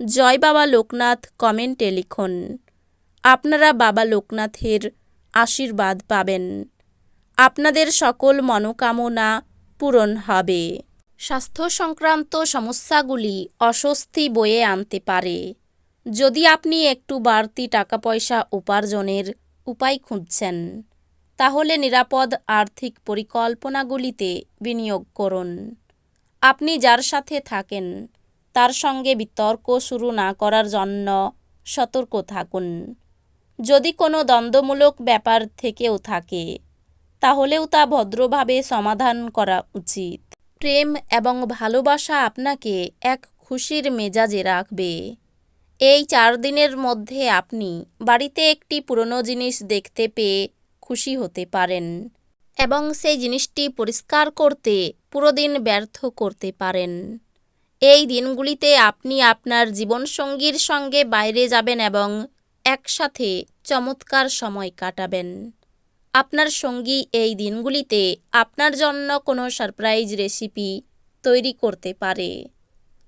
জয় বাবা লোকনাথ কমেন্টে লিখুন, আপনারা বাবা লোকনাথের আশীর্বাদ পাবেন। আপনাদের সকল মনোকামনা পূরণ হবে। স্বাস্থ্য সংক্রান্ত সমস্যাগুলি অস্বস্তি বয়ে আনতে পারে। যদি আপনি একটু বাড়তি টাকা পয়সা উপার্জনের উপায় খুঁজছেন, তাহলে নিরাপদ আর্থিক পরিকল্পনাগুলিতে বিনিয়োগ করুন। আপনি যার সাথে থাকেন তার সঙ্গে বিতর্ক শুরু না করার জন্য সতর্ক থাকুন। যদি কোনো দ্বন্দ্বমূলক ব্যাপার থেকেও থাকে, তাহলেও তা ভদ্রভাবে সমাধান করা উচিত। প্রেম এবং ভালোবাসা আপনাকে এক খুশির মেজাজে রাখবে। এই চার দিনের মধ্যে আপনি বাড়িতে একটি পুরনো জিনিস দেখতে পেয়ে খুশি হতে পারেন এবং সেই জিনিসটি পরিষ্কার করতে পুরো দিন ব্যর্থ করতে পারেন। এই দিনগুলিতে আপনি আপনার জীবনসঙ্গীর সঙ্গে বাইরে যাবেন এবং একসাথে চমৎকার সময় কাটাবেন। আপনার সঙ্গী এই দিনগুলিতে আপনার জন্য কোনো সারপ্রাইজ রেসিপি তৈরি করতে পারে,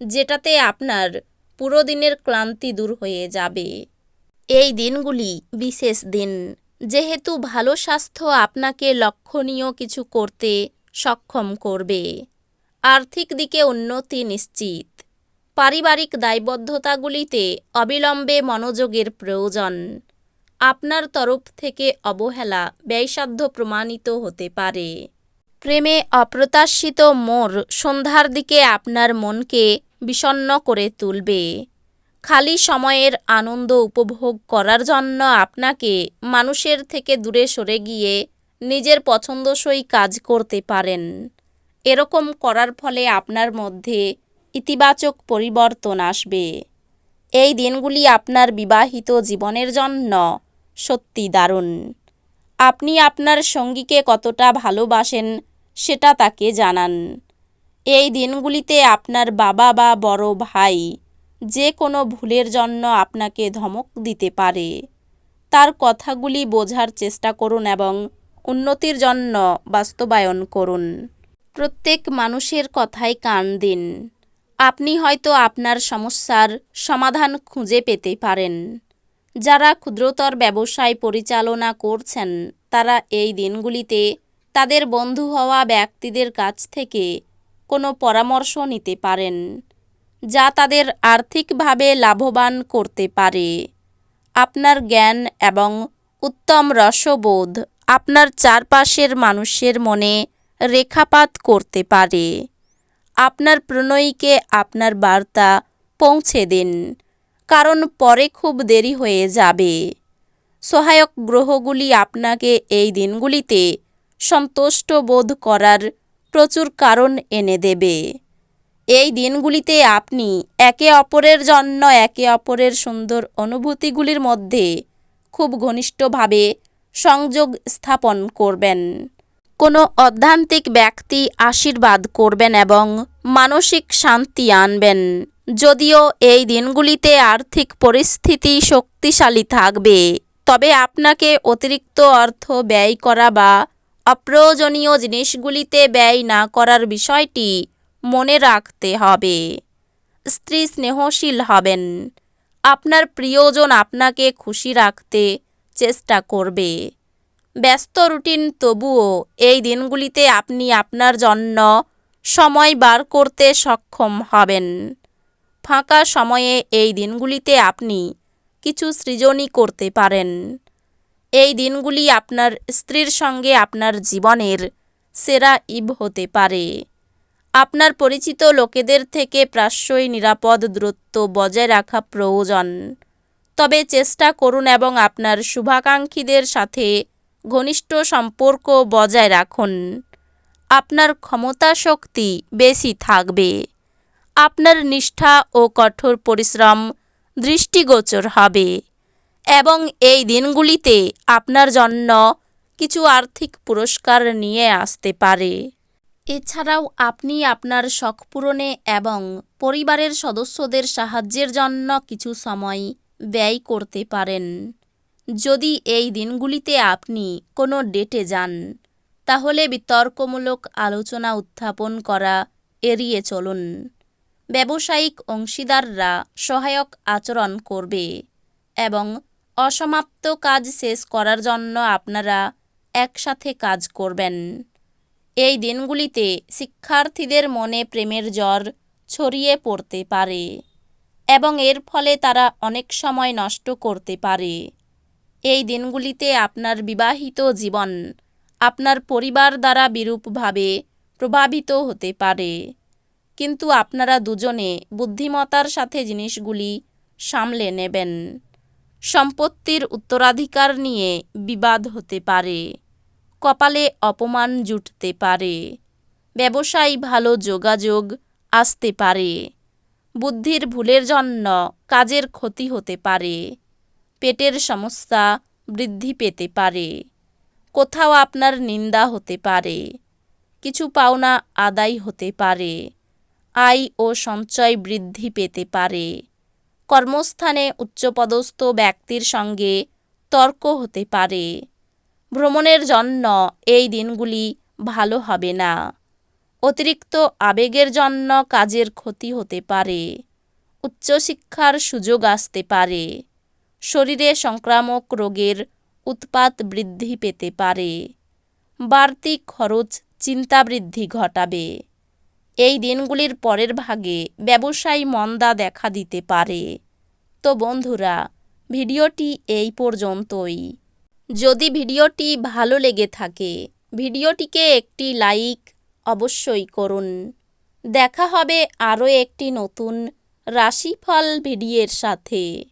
যেটাতে আপনার পুরো দিনের ক্লান্তি দূর হয়ে যাবে। এই দিনগুলি বিশেষ দিন, যেহেতু ভালো স্বাস্থ্য আপনাকে লক্ষণীয় কিছু করতে সক্ষম করবে। আর্থিক দিকে উন্নতি নিশ্চিত। পারিবারিক দায়বদ্ধতাগুলিতে অবিলম্বে মনোযোগের প্রয়োজন। আপনার তরফ থেকে অবহেলা ব্যয়সাধ্য প্রমাণিত হতে পারে। প্রেমে অপ্রত্যাশিত মোড় সন্ধ্যার দিকে আপনার মনকে বিষণ্ন করে তুলবে। খালি সময়ের আনন্দ উপভোগ করার জন্য আপনাকে মানুষের থেকে দূরে সরে গিয়ে নিজের পছন্দসই কাজ করতে পারেন। এরকম করার ফলে আপনার মধ্যে ইতিবাচক পরিবর্তন আসবে। এই দিনগুলি আপনার বিবাহিত জীবনের জন্য সত্যি দারুণ। আপনি আপনার সঙ্গীকে কতটা ভালোবাসেন সেটা তাকে জানান। এই দিনগুলিতে আপনার বাবা বা বড় ভাই যে কোনো ভুলের জন্য আপনাকে ধমক দিতে পারে। তার কথাগুলি বোঝার চেষ্টা করুন এবং উন্নতির জন্য বাস্তবায়ন করুন। প্রত্যেক মানুষের কথায় কান দিন। আপনি হয়তো আপনার সমস্যার সমাধান খুঁজে পেতে পারেন। যারা ক্ষুদ্রতর ব্যবসায় পরিচালনা করছেন, তারা এই দিনগুলিতে তাদের বন্ধু হওয়া ব্যক্তিদের কাছ থেকে কোনো পরামর্শ নিতে পারেন, যা তাদের আর্থিকভাবে লাভবান করতে পারে। আপনার জ্ঞান এবং উত্তম রসবোধ আপনার চারপাশের মানুষের মনে রেখাপাত করতে পারে। আপনার প্রণয়ীকে আপনার বার্তা পৌঁছে দিন, কারণ পরে খুব দেরি হয়ে যাবে। সহায়ক গ্রহগুলি আপনাকে এই দিনগুলিতে সন্তুষ্ট বোধ করার প্রচুর কারণ এনে দেবে। এই দিনগুলিতে আপনি একে অপরের জন্য একে অপরের সুন্দর অনুভূতিগুলির মধ্যে খুব ঘনিষ্ঠভাবে সংযোগ স্থাপন করবেন। কোনো অধ্যান্তিক ব্যক্তি আশীর্বাদ করবেন এবং মানসিক শান্তি আনবেন। যদিও এই দিনগুলিতে আর্থিক পরিস্থিতি শক্তিশালী থাকবে, তবে আপনাকে অতিরিক্ত অর্থ ব্যয় করা বা অপ্রয়োজনীয় জিনিসগুলিতে ব্যয় না করার বিষয়টি মনে রাখতে হবে। স্ত্রী স্নেহশীল হবেন। আপনার প্রিয়জন আপনাকে খুশি রাখতে চেষ্টা করবে। ব্যস্ত রুটিন, তবুও এই দিনগুলিতে আপনি আপনার জন্য সময় বার করতে সক্ষম হবেন। ফাঁকা সময়ে এই দিনগুলিতে আপনি কিছু সৃজনই করতে পারেন। এই দিনগুলি আপনার স্ত্রীর সঙ্গে আপনার জীবনের সেরা ইব হতে পারে। আপনার পরিচিত লোকেদের থেকে প্রাশ্যই নিরাপদ দূরত্ব বজায় রাখা প্রয়োজন। তবে চেষ্টা করুন এবং আপনার শুভাকাঙ্ক্ষীদের সাথে ঘনিষ্ঠ সম্পর্ক বজায় রাখুন। আপনার ক্ষমতা শক্তি বেশি থাকবে। আপনার নিষ্ঠা ও কঠোর পরিশ্রম দৃষ্টিগোচর হবে। এবং এই দিনগুলিতে আপনার জন্য কিছু আর্থিক পুরস্কার নিয়ে আসতে পারে। এছাড়াও আপনি আপনার শখ পূরণে এবং পরিবারের সদস্যদের সাহায্যের জন্য কিছু সময় ব্যয় করতে পারেন। যদি এই দিনগুলিতে আপনি কোনো ডেটে যান, তাহলে বিতর্কমূলক আলোচনা উত্থাপন করা এড়িয়ে চলুন। ব্যবসায়িক অংশীদাররা সহায়ক আচরণ করবে এবং অসমাপ্ত কাজ শেষ করার জন্য আপনারা একসাথে কাজ করবেন। এই দিনগুলিতে শিক্ষার্থীদের মনে প্রেমের জ্বর ছড়িয়ে পড়তে পারে এবং এর ফলে তারা অনেক সময় নষ্ট করতে পারে। এই দিনগুলিতে আপনার বিবাহিত জীবন আপনার পরিবার দ্বারা বিরূপভাবে প্রভাবিত হতে পারে। কিন্তু আপনারা দুজনে বুদ্ধিমতার সাথে জিনিসগুলি সামলে নেবেন। সম্পত্তির উত্তরাধিকার নিয়ে বিবাদ হতে পারে। কপালে অপমান জুটতে পারে। ব্যবসায় ভালো যোগাযোগ আসতে পারে। বুদ্ধির ভুলের জন্য কাজের ক্ষতি হতে পারে। পেটের সমস্যা বৃদ্ধি পেতে পারে। কোথাও আপনার নিন্দা হতে পারে। কিছু পাওনা আদায় হতে পারে। আয় ও সঞ্চয় বৃদ্ধি পেতে পারে। কর্মস্থানে উচ্চপদস্থ ব্যক্তির সঙ্গে তর্ক হতে পারে। ভ্রমণের জন্য এই দিনগুলি ভালো হবে না। অতিরিক্ত আবেগের জন্য কাজের ক্ষতি হতে পারে। উচ্চশিক্ষার সুযোগ আসতে পারে। শরীরে সংক্রামক রোগের উৎপাত বৃদ্ধি পেতে পারে। বাড়তি খরচ চিন্তা বৃদ্ধি ঘটাবে। এই দিনগুলির পরের ভাগে ব্যবসায়ী মন্দা দেখা দিতে পারে। তো বন্ধুরা, ভিডিওটি এই পর্যন্তই। যদি ভিডিওটি ভালো লেগে থাকে, ভিডিওটিকে একটি লাইক অবশ্যই করুন। দেখা হবে আরও একটি নতুন রাশিফল ভিডিওর সাথে।